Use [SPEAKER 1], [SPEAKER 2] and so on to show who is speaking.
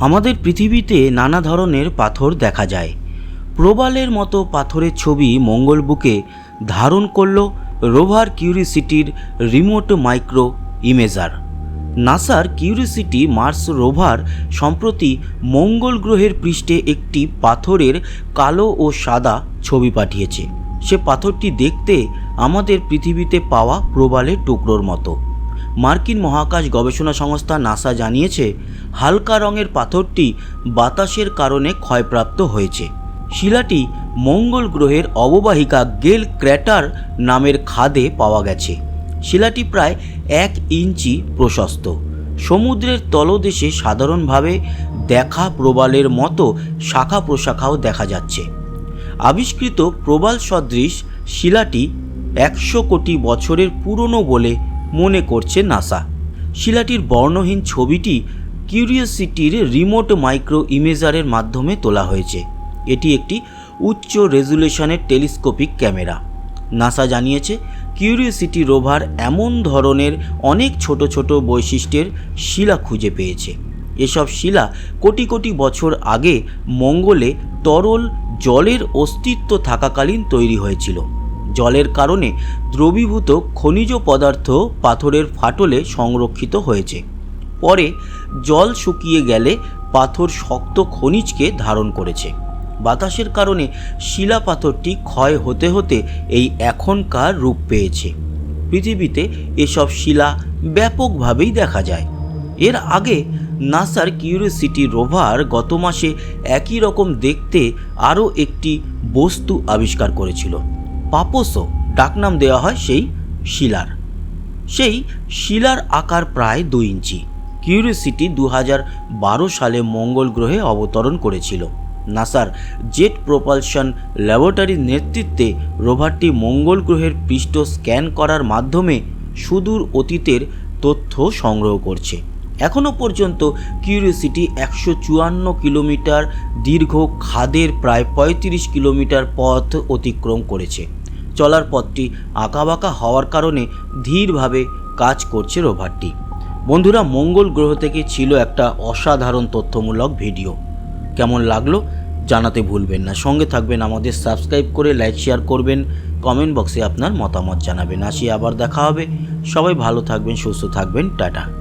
[SPEAKER 1] আমাদের পৃথিবীতে নানা ধরনের পাথর দেখা যায়। প্রবালের মতো পাথরের ছবি মঙ্গল বুকে ধারণ করল রোভার কিউরিসিটির রিমোট মাইক্রো ইমেজার। নাসার কিউরিসিটি মার্স রোভার সম্প্রতি মঙ্গল গ্রহের পৃষ্ঠে একটি পাথরের কালো ও সাদা ছবি পাঠিয়েছে। সে পাথরটি দেখতে আমাদের পৃথিবীতে পাওয়া প্রবালের টুকরোর মতো। মার্কিন মহাকাশ গবেষণা সংস্থা নাসা জানিয়েছে, হালকা রঙের পাথরটি বাতাসের কারণে ক্ষয়প্রাপ্ত হয়েছে। শিলাটি মঙ্গল গ্রহের অববাহিকা গেল ক্র্যাটার নামের খাদে পাওয়া গেছে। শিলাটি প্রায় এক ইঞ্চি প্রশস্ত। সমুদ্রের তলদেশে সাধারণভাবে দেখা প্রবালের মতো শাখা প্রশাখাও দেখা যাচ্ছে। আবিষ্কৃত প্রবাল সদৃশ শিলাটি একশো কোটি বছরের পুরনো বলে মনে করছে নাসা। শিলাটির বর্ণহীন ছবিটি কিউরিওসিটির রিমোট মাইক্রো ইমেজারের মাধ্যমে তোলা হয়েছে। এটি একটি উচ্চ রেজুলেশনের টেলিস্কোপিক ক্যামেরা। নাসা জানিয়েছে, কিউরিওসিটি রোভার এমন ধরনের অনেক ছোট ছোট বৈশিষ্ট্যের শিলা খুঁজে পেয়েছে। এসব শিলা কোটি কোটি বছর আগে মঙ্গলে তরল জলের অস্তিত্ব থাকাকালীন তৈরি হয়েছিল। জলের কারণে দ্রবীভূত খনিজ পদার্থ পাথরের ফাটলে সংরক্ষিত হয়েছে। পরে জল শুকিয়ে গেলে পাথর শক্ত খনিজকে ধারণ করেছে। বাতাসের কারণে শিলা পাথরটি ক্ষয় হতে হতে এই এখনকার রূপ পেয়েছে। পৃথিবীতে এসব শিলা ব্যাপকভাবেই দেখা যায়। এর আগে নাসার কিউরিওসিটি রোভার গত মাসে একই রকম দেখতে আরও একটি বস্তু আবিষ্কার করেছিল। পাপোসো ডাকনাম দেওয়া হয় সেই শিলার। সেই শিলার আকার প্রায় দুই ইঞ্চি। কিউরিসিটি দু বারো সালে মঙ্গল গ্রহে অবতরণ করেছিল। নাসার জেট প্রপালশন ল্যাবরেটরির নেতৃত্বে রোভারটি মঙ্গল গ্রহের পৃষ্ঠ স্ক্যান করার মাধ্যমে সুদূর অতীতের তথ্য সংগ্রহ করছে। এখনও পর্যন্ত কিউরিওসিটি একশো চুয়ান্ন কিলোমিটার, দীর্ঘ খাদের প্রায় পঁয়ত্রিশ কিলোমিটার পথ অতিক্রম করেছে। চলার পথটি আঁকাবাঁকা হওয়ার কারণে ধীরভাবে কাজ করছে রোভারটি। বন্ধুরা, মঙ্গল গ্রহ থেকে ছিল একটা অসাধারণ তথ্যমূলক ভিডিও। কেমন লাগল জানাতে ভুলবেন না। সঙ্গে থাকবেন আমাদের সাবস্ক্রাইব করে, লাইক, শেয়ার করবেন, কমেন্ট বক্সে আপনার মতামত জানাবেন। আসি, আবার দেখা হবে। সবাই ভালো থাকবেন, সুস্থ থাকবেন। টাটা।